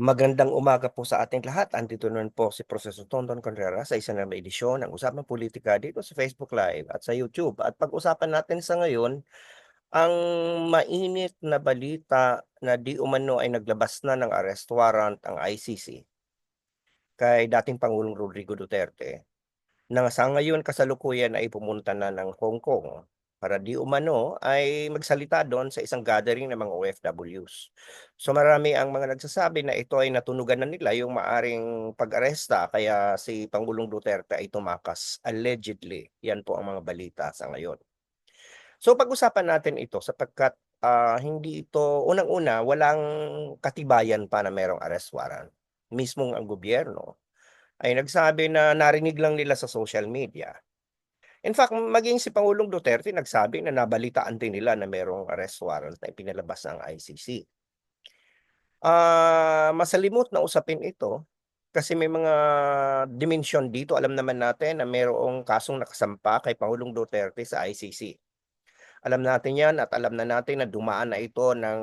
Magandang umaga po sa ating lahat. Andito naman po si Proseso Tonton Contreras sa isa na edisyon ng Usapang Politika dito sa Facebook Live at sa YouTube. At pag-usapan natin sa ngayon ang mainit na balita na di umano ay naglabas na ng arrest warrant ang ICC kay dating Pangulong Rodrigo Duterte na sa ngayon kasalukuyan ay pumunta na ng Hong Kong para di umano ay magsalita doon sa isang gathering ng mga OFWs. So marami ang mga nagsasabi na ito ay natunugan na nila yung maaring pag-aresta kaya si Pangulong Duterte ay tumakas allegedly. Yan po ang mga balita sa ngayon. So pag-usapan natin ito sapagkat uh, hindi ito unang-una walang katibayan pa na merong arrest warrant. Mismong ang gobyerno ay nagsabi na narinig lang nila sa social media In fact, maging si Pangulong Duterte nagsabi na nabalitaan din nila na merong arrest warrant na ipinalabas ng ICC. Ah, uh, masalimot na usapin ito kasi may mga dimension dito. Alam naman natin na mayroong kasong nakasampa kay Pangulong Duterte sa ICC. Alam natin yan at alam na natin na dumaan na ito ng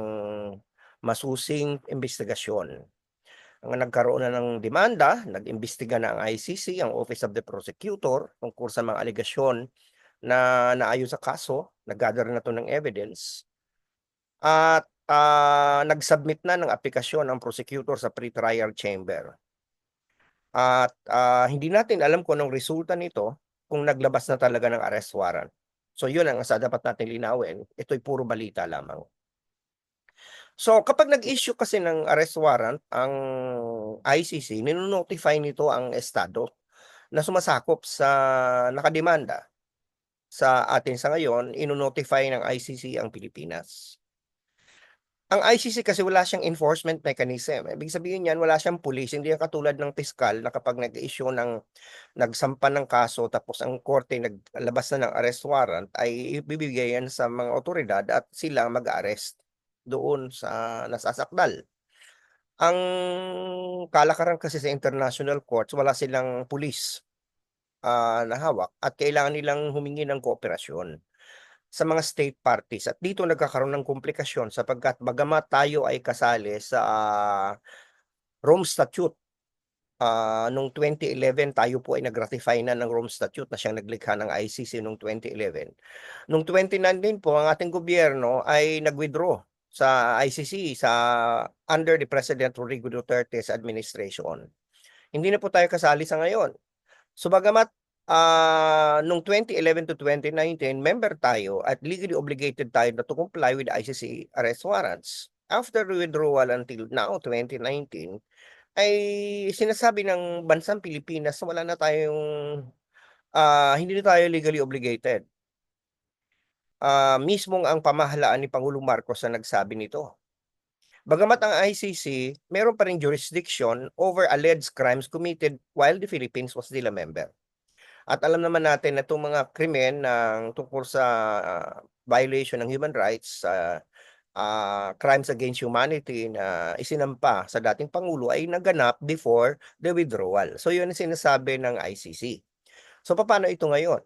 masusing investigasyon ang nagkaroon na ng demanda, nag-imbestiga na ang ICC, ang Office of the Prosecutor, tungkol sa mga alegasyon na naayon sa kaso, nag-gather na to ng evidence. At uh, nag-submit na ng aplikasyon ang prosecutor sa pre-trial chamber. At uh, hindi natin alam kung anong resulta nito kung naglabas na talaga ng arrest warrant. So yun ang sa dapat natin linawin. Ito'y puro balita lamang. So kapag nag-issue kasi ng arrest warrant ang ICC, nino-notify nito ang estado na sumasakop sa nakademanda. Sa atin sa ngayon, ino-notify ng ICC ang Pilipinas. Ang ICC kasi wala siyang enforcement mechanism. Ibig sabihin niyan, wala siyang pulis. Hindi yan katulad ng piskal na kapag nag-issue ng nagsampa ng kaso tapos ang korte naglabas na ng arrest warrant ay ibibigay sa mga otoridad at sila mag-arrest doon sa nasasakdal. Ang kalakaran kasi sa international courts, wala silang pulis uh, na hawak at kailangan nilang humingi ng kooperasyon sa mga state parties. At dito nagkakaroon ng komplikasyon sapagkat bagamat tayo ay kasali sa uh, Rome Statute uh, noong 2011 tayo po ay nag-ratify na ng Rome Statute na siyang naglikha ng ICC noong 2011. Noong 2019 po ang ating gobyerno ay nag-withdraw sa ICC sa under the President Rodrigo Duterte's administration. Hindi na po tayo kasali sa ngayon. So bagamat uh, nung 2011 to 2019, member tayo at legally obligated tayo na to comply with ICC arrest warrants. After withdrawal until now, 2019, ay sinasabi ng bansang Pilipinas na wala na tayong, uh, hindi na tayo legally obligated uh, mismong ang pamahalaan ni Pangulong Marcos na nagsabi nito. Bagamat ang ICC, meron pa rin jurisdiction over alleged crimes committed while the Philippines was still a member. At alam naman natin na itong mga krimen ng tungkol sa uh, violation ng human rights, uh, uh, crimes against humanity na isinampa sa dating Pangulo ay naganap before the withdrawal. So yun ang sinasabi ng ICC. So paano ito ngayon?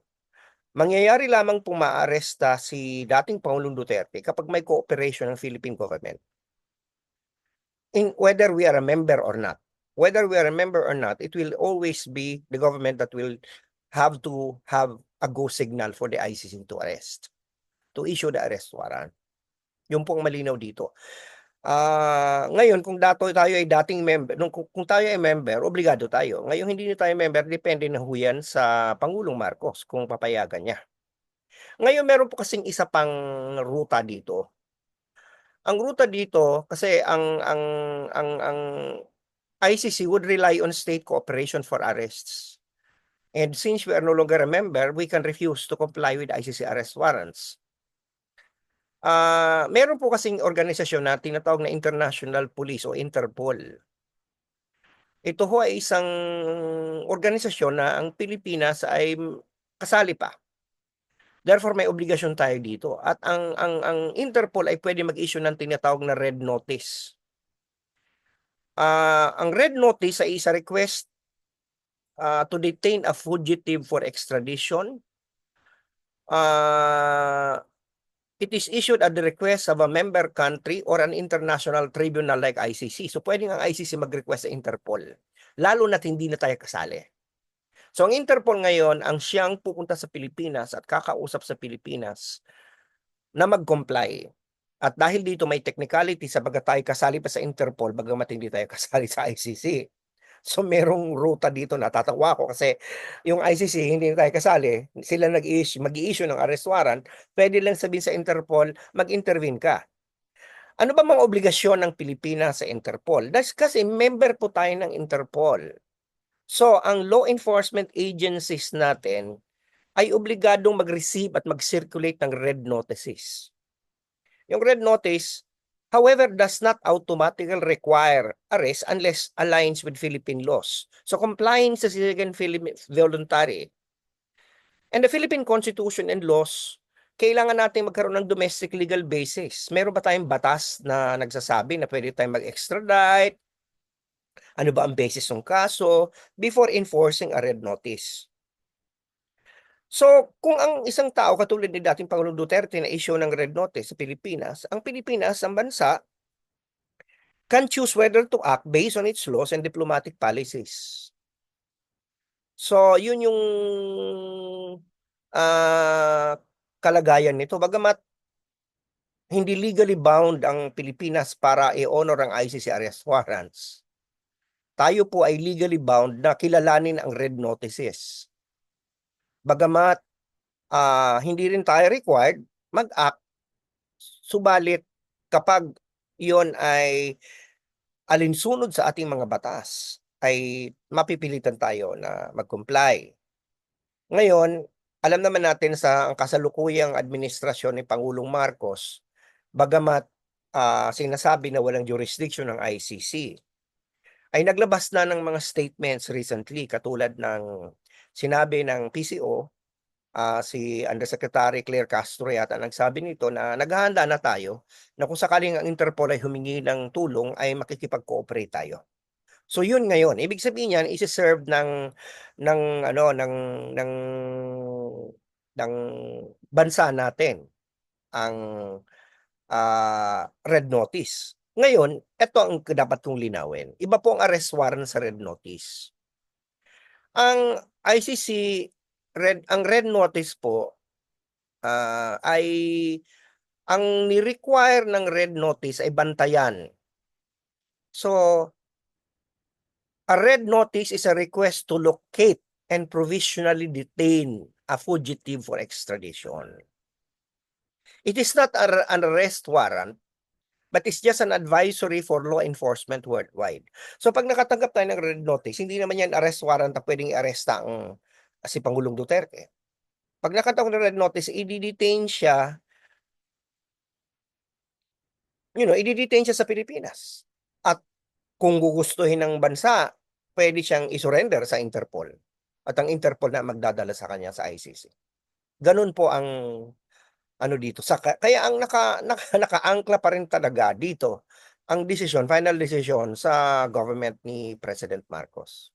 Mangyayari lamang pong maaresta si dating Pangulong Duterte kapag may cooperation ng Philippine government. In whether we are a member or not. Whether we are a member or not, it will always be the government that will have to have a go signal for the ICC to arrest. To issue the arrest warrant. Yung pong malinaw dito. Ah, ngayon kung dato tayo ay dating member, nung kung, tayo ay member, obligado tayo. Ngayon hindi na tayo member, depende na ho yan sa Pangulong Marcos kung papayagan niya. Ngayon meron po kasing isa pang ruta dito. Ang ruta dito kasi ang ang ang ang ICC would rely on state cooperation for arrests. And since we are no longer a member, we can refuse to comply with ICC arrest warrants. Ah, meron po kasing organisasyon na tinatawag na International Police o Interpol. Ito ho ay isang organisasyon na ang Pilipinas ay kasali pa. Therefore may obligasyon tayo dito at ang ang ang Interpol ay pwede mag-issue ng tinatawag na red notice. Ah, ang red notice ay isa request uh, to detain a fugitive for extradition. Uh, it is issued at the request of a member country or an international tribunal like ICC. So pwede ang ICC mag-request sa Interpol, lalo na't hindi na tayo kasali. So ang Interpol ngayon ang siyang pupunta sa Pilipinas at kakausap sa Pilipinas na mag-comply. At dahil dito may technicality sa baga tayo kasali pa sa Interpol, bagamat hindi tayo kasali sa ICC. So merong ruta dito natatawa ko kasi yung ICC hindi na tayo kasali, sila nag-issue, mag-i-issue ng arrest warrant, pwede lang sabihin sa Interpol, mag-intervene ka. Ano ba mga obligasyon ng Pilipinas sa Interpol? That's kasi member po tayo ng Interpol. So, ang law enforcement agencies natin ay obligadong mag-receive at mag-circulate ng red notices. Yung red notice, however, does not automatically require arrest unless aligns with Philippine laws. So, compliance is again voluntary. And the Philippine Constitution and laws, kailangan natin magkaroon ng domestic legal basis. Meron ba tayong batas na nagsasabi na pwede tayong mag-extradite? Ano ba ang basis ng kaso before enforcing a red notice? So, kung ang isang tao katulad ni dating Pangulong Duterte na issue ng red notice sa Pilipinas, ang Pilipinas, ang bansa, can choose whether to act based on its laws and diplomatic policies. So, yun yung ah, kalagayan nito. Bagamat hindi legally bound ang Pilipinas para i-honor ang ICC arrest warrants. Tayo po ay legally bound na kilalanin ang red notices. Bagamat ah, hindi rin tayo required mag-act, subalit kapag iyon ay alinsunod sa ating mga batas, ay mapipilitan tayo na mag-comply. Ngayon, alam naman natin sa ang kasalukuyang administrasyon ni Pangulong Marcos, bagamat ah, sinasabi na walang jurisdiction ng ICC, ay naglabas na ng mga statements recently katulad ng sinabi ng PCO, ah, si Undersecretary Claire Castro yata nagsabi nito na naghahanda na tayo na kung sakaling ang Interpol ay humingi ng tulong ay makikipag-cooperate tayo. So yun ngayon, ibig sabihin niyan isi-serve ng ng ano ng ng ng bansa natin ang ah, red notice. Ngayon, ito ang dapat kong linawin. Iba po ang arrest warrant sa red notice. Ang ICC red ang red notice po ah, ay ang ni-require ng red notice ay bantayan. So a red notice is a request to locate and provisionally detain a fugitive for extradition. It is not an arrest warrant, but it's just an advisory for law enforcement worldwide. So pag nakatanggap tayo ng red notice, hindi naman yan arrest warrant na pwedeng i-arresta ang si Pangulong Duterte. Pag nakatanggap ng red notice, i-detain siya, you know, i-detain siya sa Pilipinas. At kung gugustuhin ng bansa, pwede siyang isurrender sa Interpol. At ang Interpol na magdadala sa kanya sa ICC. Ganun po ang ano dito. Sa, kaya ang naka, naka, nakaangkla pa rin talaga dito ang decision, final decision sa government ni President Marcos.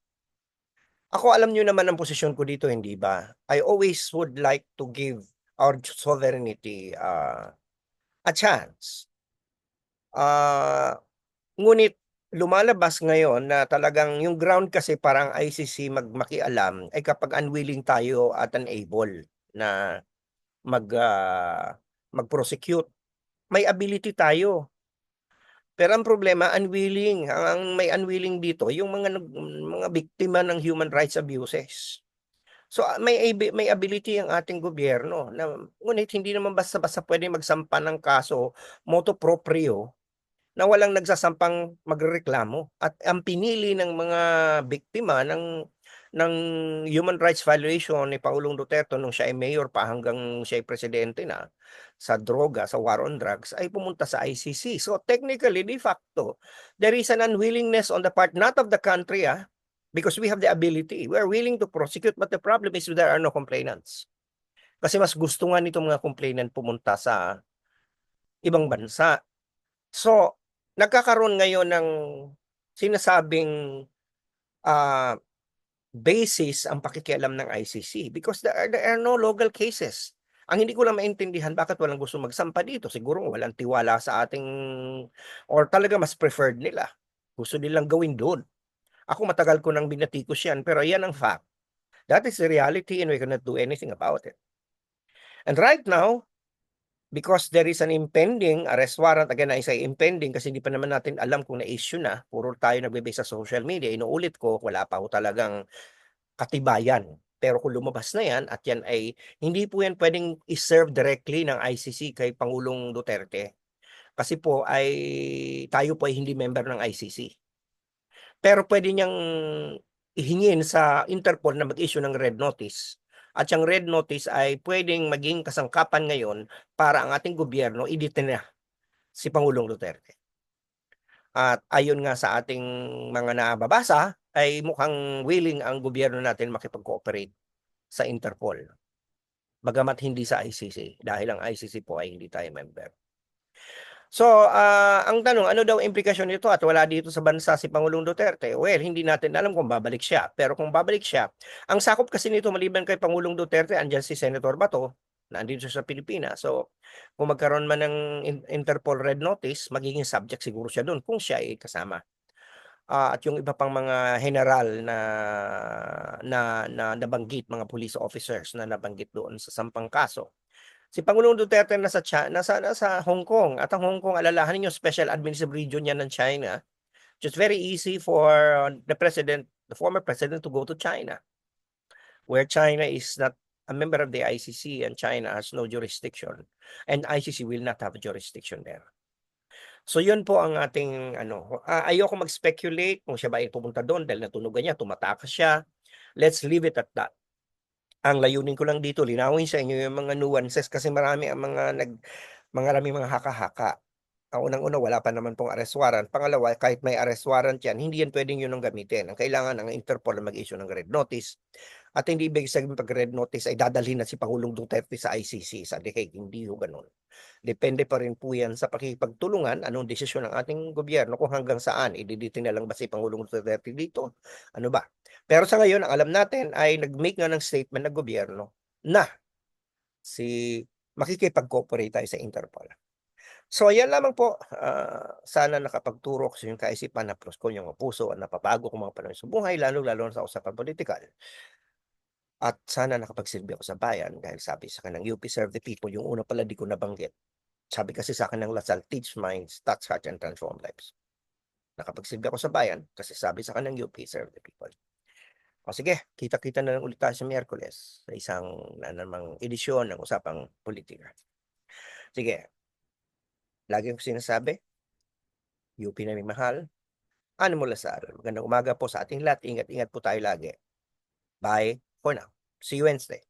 Ako alam niyo naman ang posisyon ko dito, hindi ba? I always would like to give our sovereignty uh, a chance. Ah, ngunit lumalabas ngayon na talagang yung ground kasi parang ICC magmakialam ay kapag unwilling tayo at unable na mag ah, mag-prosecute. May ability tayo. Pero ang problema unwilling, ang, may unwilling dito yung mga mga biktima ng human rights abuses. So ah, may may ability ang ating gobyerno na ngunit hindi naman basta-basta pwede magsampa ng kaso motu proprio na walang nagsasampang magrereklamo at ang pinili ng mga biktima ng ng human rights violation ni Pangulong Duterte nung siya ay mayor pa hanggang siya ay presidente na sa droga, sa war on drugs ay pumunta sa ICC. So technically, de facto, there is an unwillingness on the part not of the country ah, because we have the ability. We are willing to prosecute but the problem is there are no complainants. Kasi mas gusto nga nitong mga complainant pumunta sa ibang bansa. So, nagkakaroon ngayon ng sinasabing ah, basis ang pakikialam ng ICC because there are, there are no local cases Ang hindi ko lang maintindihan bakit walang gustong magsampa dito, siguro walang tiwala sa ating or talaga mas preferred nila. Gusto nilang gawin dun. Ako matagal ko nang binatikos yan pero yan ang fact. That is the reality and we cannot do anything about it. And right now, because there is an impending arrest warrant, again I say impending kasi hindi pa naman natin alam kung na-issue na, puro tayo nagbe-base sa social media, inuulit ko, wala pa ho talagang katibayan. Pero kung lumabas na yan at yan ay hindi po yan pwedeng i-serve directly ng ICC kay Pangulong Duterte. Kasi po ay tayo po ay hindi member ng ICC. Pero pwede niyang ihingin sa Interpol na mag-issue ng red notice. At yung red notice ay pwedeng maging kasangkapan ngayon para ang ating gobyerno i-detain na si Pangulong Duterte. At ayon nga sa ating mga nababasa ay mukhang willing ang gobyerno natin makipag-cooperate sa Interpol. Bagamat hindi sa ICC dahil ang ICC po ay hindi tayo member. So, ah, ang tanong, ano daw implikasyon nito at wala dito sa bansa si Pangulong Duterte? Well, hindi natin alam kung babalik siya. Pero kung babalik siya, ang sakop kasi nito maliban kay Pangulong Duterte, andyan si Senator Bato, na andito siya sa Pilipinas. So, kung magkaroon man ng in- Interpol red notice, magiging subject siguro siya doon kung siya ay kasama. Ah, at yung iba pang mga general na na na nabanggit mga police officers na nabanggit doon sa sampang kaso. Si Pangulong Duterte nasa Chi- nasa nasa Hong Kong at ang Hong Kong alalahanin niyo special administrative region yan ng China. Just very easy for the president, the former president to go to China. Where China is not a member of the ICC and China has no jurisdiction and ICC will not have jurisdiction there. So yun po ang ating ano, ah, ayoko mag-speculate kung siya ba ay pupunta doon dahil natunugan niya, tumatakas siya. Let's leave it at that. Ang layunin ko lang dito, linawin sa inyo yung mga nuances kasi marami ang mga nag marami mga haka-haka. Ang unang-una, wala pa naman pong arrest warrant. Pangalawa, kahit may arrest warrant yan, hindi yan pwedeng yun ang gamitin. Ang kailangan ng Interpol na mag-issue ng red notice. At hindi ibig sabihin pag red notice ay dadalhin na si Pangulong Duterte sa ICC, sa The Hague. Hindi ho ganun. Depende pa rin po yan sa pakikipagtulungan, anong desisyon ng ating gobyerno kung hanggang saan, ididiti na lang ba si Pangulong Duterte dito? Ano ba? Pero sa ngayon, ang alam natin ay nag-make nga ng statement ng gobyerno na si makikipag-cooperate tayo sa Interpol. So ayan lamang po, ah, sana nakapagturo ko sa inyong kaisipan na plus ko yung puso at napabago ko mga panahon sa buhay, lalo-lalo na sa usapan politikal. At sana nakapagsilbi ako sa bayan dahil sabi sa kanang UP serve the people, yung una pala di ko nabanggit. Sabi kasi sa akin ng Lasal, teach minds, touch hearts, and transform lives. Nakapagsilbi ako sa bayan kasi sabi sa kanang UP serve the people. O sige, kita-kita na lang ulit tayo sa Miyerkules sa isang na namang edisyon ng usapang politika. Sige, lagi ko sinasabi, UP na may mahal, ano mo Lasal. Magandang umaga po sa ating lahat. Ingat-ingat po tayo lagi. Bye for now. See you Wednesday.